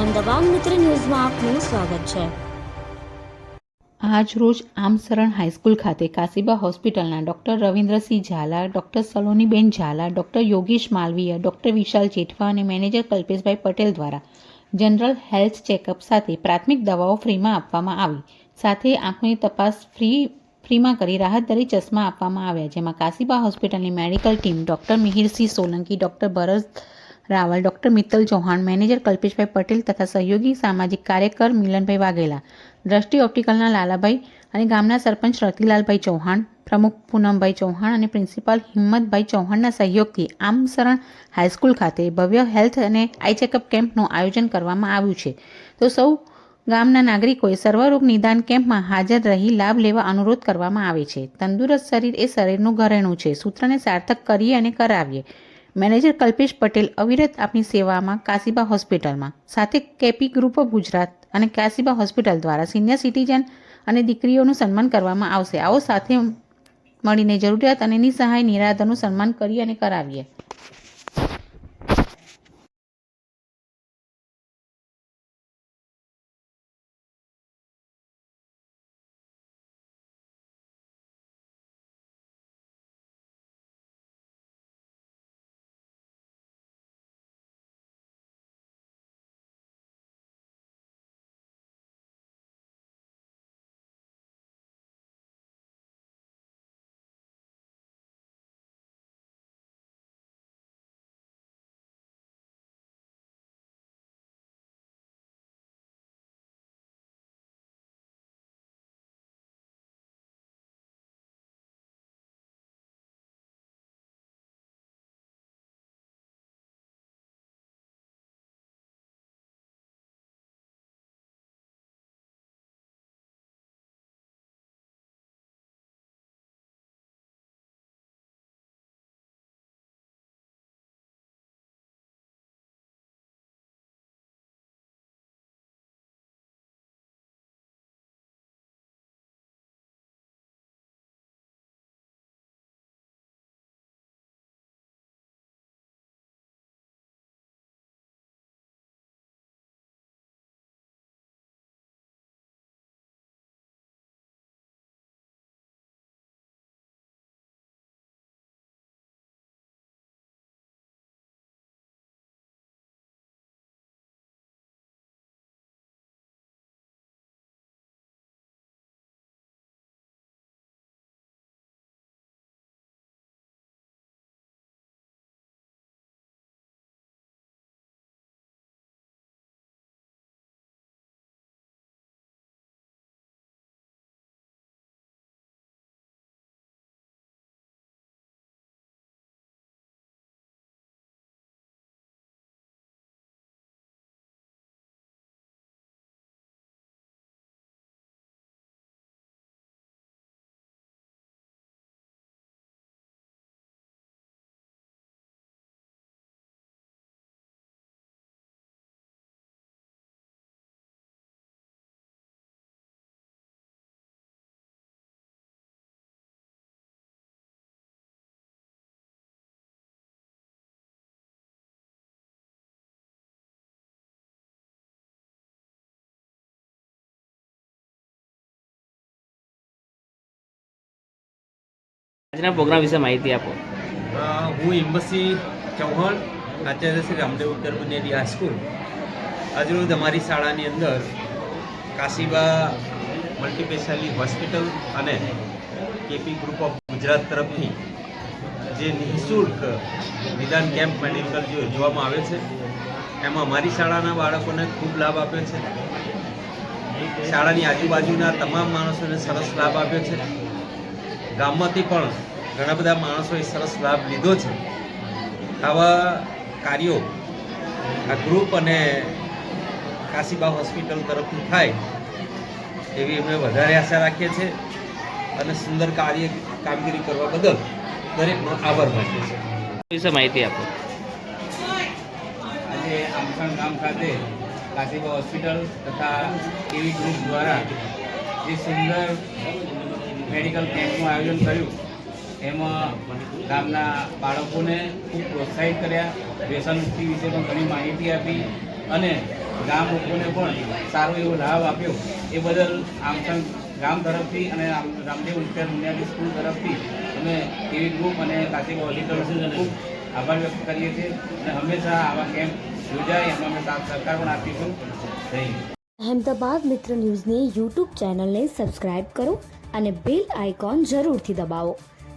અહેમદાબાદ મિત્ર ન્યૂઝમાં આપનું સ્વાગત છે. આજ રોજ આમસરણ હાઈસ્કૂલ ખાતે કાશીબા હોસ્પિટલના ડૉક્ટર રવિન્દ્રસિંહ ઝાલા, ડૉક્ટર સલોનીબેન ઝાલા, ડૉક્ટર યોગેશ માલવીય, ડૉક્ટર વિશાલ જેઠવા અને મેનેજર કલ્પેશભાઈ પટેલ દ્વારા જનરલ હેલ્થ ચેકઅપ સાથે પ્રાથમિક દવાઓ ફ્રીમાં આપવામાં આવી. સાથે આંખની તપાસ ફ્રી, ફ્રીમાં કરી રાહત દરે ચશ્મા આપવામાં આવ્યા, જેમાં કાશીબા હોસ્પિટલની medical team doctor Mihirsinh Solanki, doctor Bharat Raval, doctor Mittal Chauhan, manager Kalpeshbhai Patel તથા સહયોગી સામાજિક કાર્યકર મિલનભાઈ વાઘેલા. દ્રષ્ટિ ઓપ્ટિકલના લાલાભાઈ અને ગામના સરપંચ રતિલાલભાઈ ચૌહાણ, પ્રમુખ પૂનમભાઈ ચૌહાણ અને પ્રિન્સિપાલ હિંમતભાઈ ચૌહાણના સહયોગથી આમસરણ હાઈસ્કૂલ ખાતે ભવ્ય હેલ્થ અને આઈ ચેકઅપ કેમ્પનું આયોજન કરવામાં આવ્યું છે. તો સૌ ગામના નાગરિકોએ સર્વરોગ નિદાન કેમ્પમાં હાજર રહી લાભ લેવા અનુરોધ કરવામાં આવે છે. તંદુરસ્ત શરીર એ શરીરનું ઘરેણું છે. સૂત્રને સાર્થક કરીએ અને કરાવીએ. મેનેજર કલ્પેશ પટેલ અવિરત આપની સેવામાં કાશીબા હોસ્પિટલમાં, સાથે કેપી ગ્રુપ ઓફ ગુજરાત અને કાશીબા હોસ્પિટલ દ્વારા સિનિયર સિટીઝન અને દીકરીઓનું સન્માન કરવામાં આવશે. આવો સાથે મળીને જરૂરિયાત અને નિસહાય નિરાધારનું સન્માન કરીએ અને કરાવીએ. આજના પ્રોગ્રામ વિશે માહિતી આપો. હું હિંમતસિંહ ચૌહાણ આચાર્ય શ્રી રામદેવ ઉત્તર બુનિયાદી હાઈસ્કૂલ આજરોજ અમારી શાળાની અંદર કાશીબા મલ્ટીસ્પેશિયાલિટી હોસ્પિટલ અને કેપી ગ્રુપ ઓફ ગુજરાત તરફથી જે નિઃશુલ્ક નિદાન કેમ્પ મેડિકલ જે યોજવામાં આવે છે, એમાં અમારી શાળાના બાળકોને ખૂબ લાભ આપ્યો છે. શાળાની આજુબાજુના તમામ માણસોને સરસ લાભ આપ્યો છે. ગામમાંથી પણ ઘણા બધા માણસોએ સરસ લાભ લીધો છે. આવા કાર્યો આ ગ્રુપ અને કાશીબા હોસ્પિટલ તરફથી થાય એવી અમે વધારે આશા રાખીએ છીએ અને સુંદર કાર્ય કામગીરી કરવા બદલ દરેકનો આભાર માનીએ છીએ. વિશે માહિતી આપો. આજે આમસણ ગામ ખાતે કાશીબા હોસ્પિટલ તથા કેવી ગ્રુપ દ્વારા જે સુંદર મેડિકલ કેમ્પનું આયોજન કર્યું એમાં ગામના બાળકોને ખૂબ પ્રોત્સાહિત કર્યા. વ્યસનમુક્તિ વિશે પણ ઘણી માહિતી આપી અને ગામ લોકોને પણ સારો એવો લાભ આપ્યો. એ બદલ આમસંગ ગામ તરફથી અને રામ- રામદેવ ઉત્તર બુનિયાદી સ્કૂલ તરફથી અમે ટીવી ગ્રુપ અને કાશીબા હોસ્પિટલ ખૂબ આભાર વ્યક્ત કરીએ છીએ અને હંમેશા આવા કેમ્પ યોજાય એમાં અમે સાથ સહકાર પણ આપીશું જય અહેમદાબાદ મિત્ર ન્યૂઝની યુટ્યુબ ચેનલને સબસ્ક્રાઇબ કરો અને બેલ આઇકોન જરૂરથી દબાવો.